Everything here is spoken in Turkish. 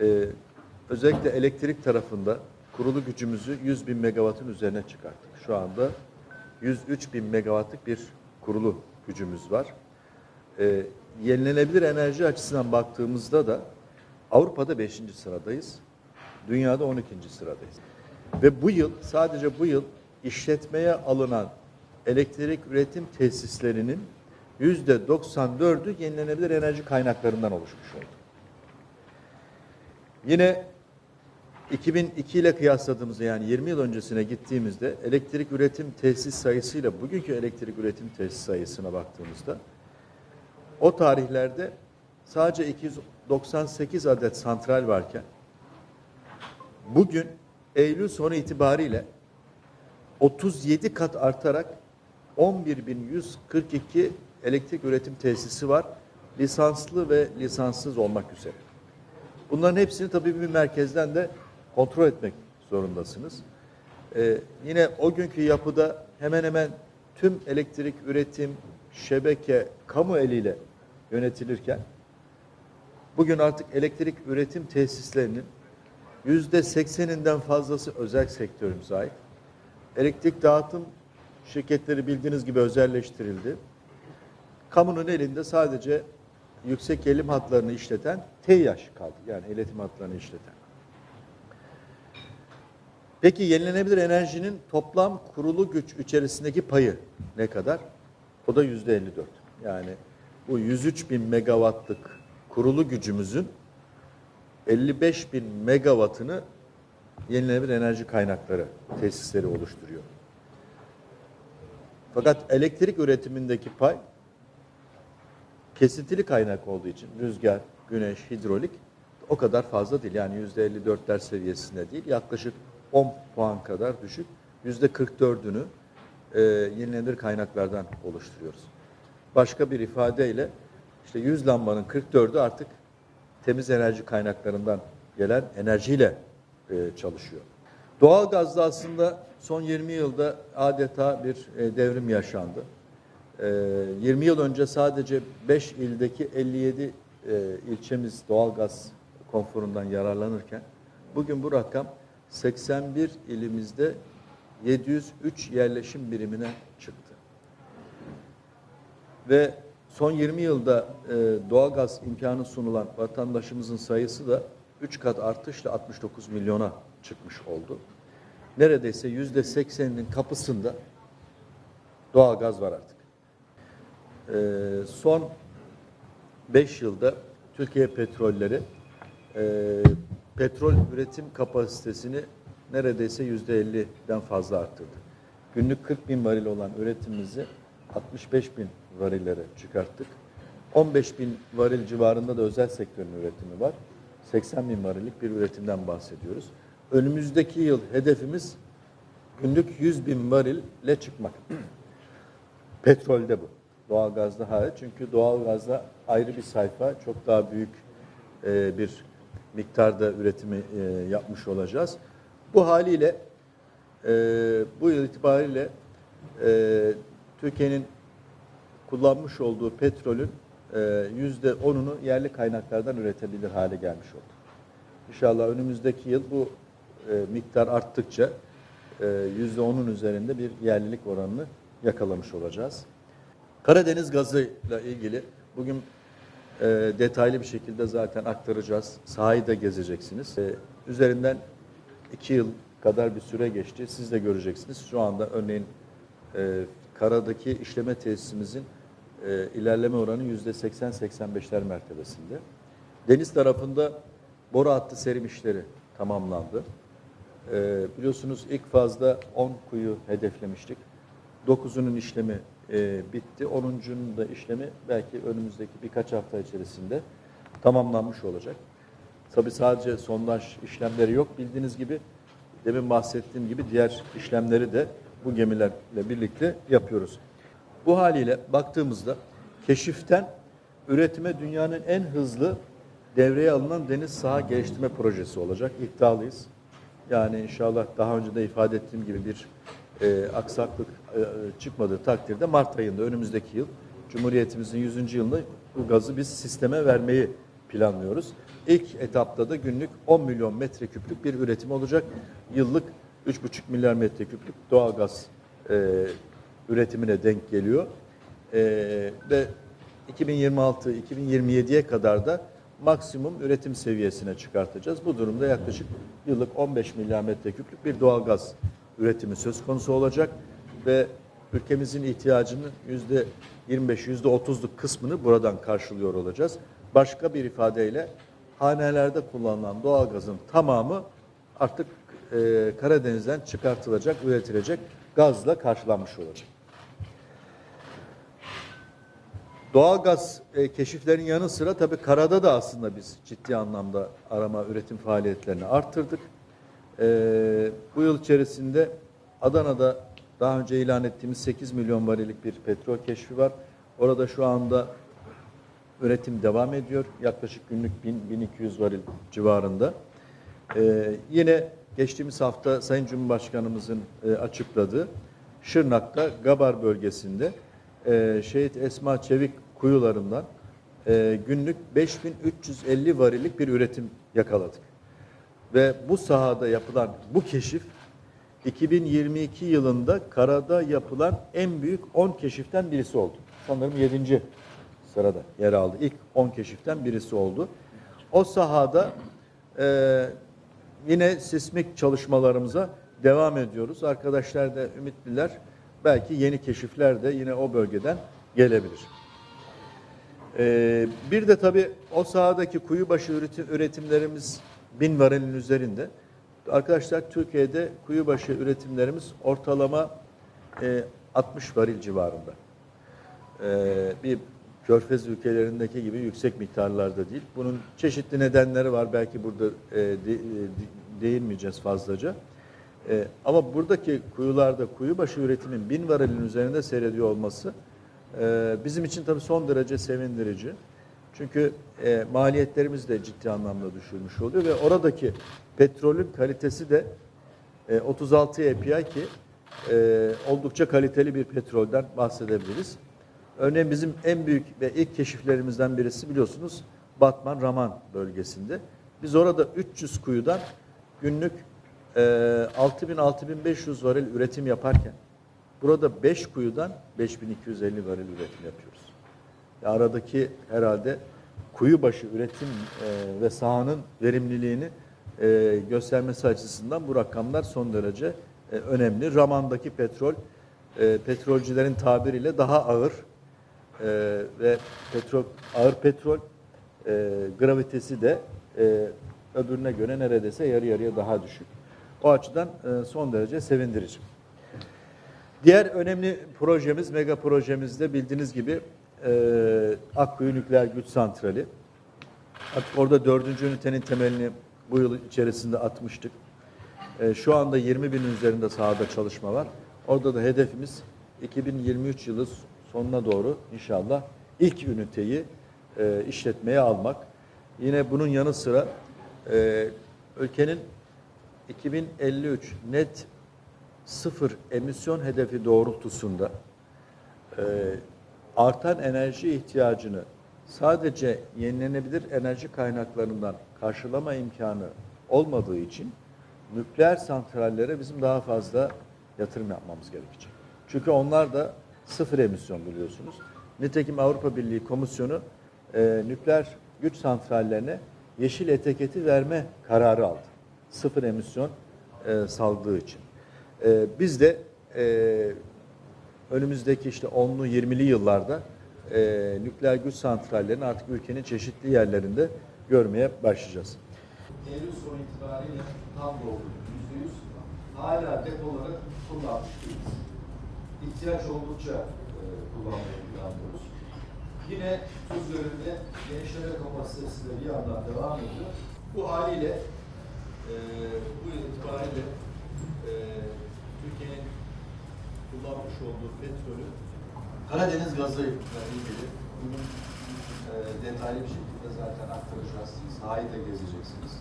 Ee, özellikle elektrik tarafında kurulu gücümüzü 100 bin megawattın üzerine çıkarttık. Şu anda 103 bin megawattlık bir kurulu gücümüz var. Ee, yenilenebilir enerji açısından baktığımızda da Avrupa'da 5. sıradayız. Dünyada 12. sıradayız. Ve bu yıl sadece bu yıl işletmeye alınan elektrik üretim tesislerinin %94'ü yenilenebilir enerji kaynaklarından oluşmuş oldu. Yine 2002 ile kıyasladığımızda yani 20 yıl öncesine gittiğimizde elektrik üretim tesis sayısıyla bugünkü elektrik üretim tesis sayısına baktığımızda o tarihlerde sadece 298 adet santral varken bugün Eylül sonu itibariyle 37 kat artarak 11.142 elektrik üretim tesisi var. Lisanslı ve lisanssız olmak üzere. Bunların hepsini tabii bir merkezden de kontrol etmek zorundasınız. Ee, yine o günkü yapıda hemen hemen tüm elektrik üretim, şebeke, kamu eliyle yönetilirken bugün artık elektrik üretim tesislerinin yüzde sekseninden fazlası özel sektörümüze ait. Elektrik dağıtım şirketleri bildiğiniz gibi özelleştirildi. Kamunun elinde sadece yüksek eğilim hatlarını işleten TEİAŞ kaldı. Yani iletim hatlarını işleten. Peki yenilenebilir enerjinin toplam kurulu güç içerisindeki payı ne kadar? O da yüzde 54. Yani bu 103 bin megawattlık kurulu gücümüzün 55 bin megawattını yenilenebilir enerji kaynakları tesisleri oluşturuyor. Fakat elektrik üretimindeki pay kesintili kaynak olduğu için rüzgar, güneş, hidrolik o kadar fazla değil. Yani yüzde 54'ler seviyesinde değil. Yaklaşık 10 puan kadar düşük. Yüzde 44'ünü e, yenilenebilir kaynaklardan oluşturuyoruz. Başka bir ifadeyle işte 100 lambanın 44'ü artık temiz enerji kaynaklarından gelen enerjiyle e, çalışıyor. Doğal gazda aslında son 20 yılda adeta bir e, devrim yaşandı. E, 20 yıl önce sadece 5 ildeki 57 e, ilçemiz doğal gaz konforundan yararlanırken bugün bu rakam 81 ilimizde 703 yerleşim birimine çıktı. Ve son 20 yılda e, doğalgaz imkanı sunulan vatandaşımızın sayısı da 3 kat artışla 69 milyona çıkmış oldu. Neredeyse yüzde 80'inin kapısında doğalgaz var artık. E, son 5 yılda Türkiye Petrolleri e, petrol üretim kapasitesini neredeyse yüzde 50'den fazla arttırdı. Günlük 40 bin varil olan üretimimizi 65 bin varillere çıkarttık. 15 bin varil civarında da özel sektörün üretimi var. 80 bin varillik bir üretimden bahsediyoruz. Önümüzdeki yıl hedefimiz günlük 100 bin varille çıkmak. Petrolde bu. Doğalgazda hariç. Çünkü doğalgazda ayrı bir sayfa, çok daha büyük e, bir miktarda üretimi e, yapmış olacağız. Bu haliyle e, bu yıl itibariyle e, Türkiye'nin kullanmış olduğu petrolün e, yüzde onunu yerli kaynaklardan üretebilir hale gelmiş oldu. İnşallah önümüzdeki yıl bu e, miktar arttıkça e, yüzde onun üzerinde bir yerlilik oranını yakalamış olacağız. Karadeniz gazıyla ilgili bugün e, detaylı bir şekilde zaten aktaracağız. Sahayı da gezeceksiniz. E, üzerinden iki yıl kadar bir süre geçti. Siz de göreceksiniz. Şu anda örneğin e, karadaki işleme tesisimizin e, ilerleme oranı yüzde 80-85'ler mertebesinde. Deniz tarafında boru hattı serim işleri tamamlandı. E, biliyorsunuz ilk fazda 10 kuyu hedeflemiştik. 9'unun işlemi e, bitti. 10'uncunun da işlemi belki önümüzdeki birkaç hafta içerisinde tamamlanmış olacak. Tabi sadece sondaj işlemleri yok. Bildiğiniz gibi demin bahsettiğim gibi diğer işlemleri de bu gemilerle birlikte yapıyoruz. Bu haliyle baktığımızda keşiften üretime dünyanın en hızlı devreye alınan deniz saha geliştirme projesi olacak. İddialıyız. Yani inşallah daha önce de ifade ettiğim gibi bir e, aksaklık çıkmadığı takdirde Mart ayında önümüzdeki yıl Cumhuriyetimizin 100. yılında bu gazı biz sisteme vermeyi planlıyoruz. İlk etapta da günlük 10 milyon metreküplük bir üretim olacak. Yıllık 3,5 milyar metreküplük doğalgaz e, üretimine denk geliyor. E, ve 2026-2027'ye kadar da maksimum üretim seviyesine çıkartacağız. Bu durumda yaklaşık yıllık 15 milyar metreküplük bir doğalgaz üretimi söz konusu olacak ve ülkemizin ihtiyacının yüzde 25, yüzde 30'luk kısmını buradan karşılıyor olacağız. Başka bir ifadeyle hanelerde kullanılan doğalgazın tamamı artık e, Karadeniz'den çıkartılacak, üretilecek gazla karşılanmış olacak. Doğalgaz e, keşiflerin yanı sıra tabii karada da aslında biz ciddi anlamda arama üretim faaliyetlerini arttırdık. E, bu yıl içerisinde Adana'da daha önce ilan ettiğimiz 8 milyon varillik bir petrol keşfi var. Orada şu anda üretim devam ediyor. Yaklaşık günlük 1000-1200 varil civarında. E, yine geçtiğimiz hafta Sayın Cumhurbaşkanımızın e, açıkladığı Şırnak'ta Gabar bölgesinde e, Şehit Esma Çevik kuyularından e, günlük 5350 varillik bir üretim yakaladık. Ve bu sahada yapılan bu keşif 2022 yılında karada yapılan en büyük 10 keşiften birisi oldu. Sanırım 7. sırada yer aldı. İlk 10 keşiften birisi oldu. O sahada e, yine sismik çalışmalarımıza devam ediyoruz. Arkadaşlar da ümitliler. Belki yeni keşifler de yine o bölgeden gelebilir. Ee, bir de tabii o sahadaki kuyubaşı üretim, üretimlerimiz bin varilin üzerinde. Arkadaşlar Türkiye'de kuyubaşı üretimlerimiz ortalama e, 60 varil civarında. Ee, bir körfez ülkelerindeki gibi yüksek miktarlarda değil. Bunun çeşitli nedenleri var. Belki burada e, de, e, değinmeyeceğiz fazlaca. E, ama buradaki kuyularda kuyubaşı üretimin bin varilin üzerinde seyrediyor olması e, bizim için tabii son derece sevindirici. Çünkü e, maliyetlerimiz de ciddi anlamda düşürmüş oluyor ve oradaki petrolün kalitesi de e, 36 API ki e, oldukça kaliteli bir petrolden bahsedebiliriz. Örneğin bizim en büyük ve ilk keşiflerimizden birisi biliyorsunuz Batman Raman bölgesinde. Biz orada 300 kuyudan günlük e, 6000-6500 varil üretim yaparken burada 5 kuyudan 5250 varil üretim yapıyoruz. Ya aradaki herhalde kuyu başı üretim e, ve sahanın verimliliğini e, göstermesi açısından bu rakamlar son derece e, önemli. Raman'daki petrol e, petrolcülerin tabiriyle daha ağır e, ve petrol ağır petrol e, gravitesi de e, öbürüne göre neredeyse yarı yarıya daha düşük. O açıdan e, son derece sevindirici. Diğer önemli projemiz, mega projemizde bildiğiniz gibi e, Akkuyu Nükleer Güç Santrali. Artık orada dördüncü ünitenin temelini bu yıl içerisinde atmıştık. E, şu anda 20 bin üzerinde sahada çalışma var. Orada da hedefimiz 2023 yılı sonuna doğru inşallah ilk üniteyi e, işletmeye almak. Yine bunun yanı sıra e, ülkenin 2053 net sıfır emisyon hedefi doğrultusunda e, artan enerji ihtiyacını sadece yenilenebilir enerji kaynaklarından karşılama imkanı olmadığı için nükleer santrallere bizim daha fazla yatırım yapmamız gerekecek. Çünkü onlar da sıfır emisyon biliyorsunuz. Nitekim Avrupa Birliği Komisyonu e, nükleer güç santrallerine yeşil etiketi verme kararı aldı. Sıfır emisyon e, saldığı için. E, biz de e, önümüzdeki işte 10'lu 20'li yıllarda e, nükleer güç santrallerini artık ülkenin çeşitli yerlerinde görmeye başlayacağız. Eylül sonu itibariyle tam. Yüzde yüz hala depoları kullanmış değiliz. İhtiyaç oldukça e, kullanmayı planlıyoruz. Yine tuz gölünde genişleme kapasitesi de bir yandan devam ediyor. Bu haliyle e, bu itibariyle e, Türkiye'nin kullanmış olduğu petrolü Karadeniz gazı ile ilgili bunun e, detaylı bir şekilde zaten aktaracağız. Sahayı da gezeceksiniz.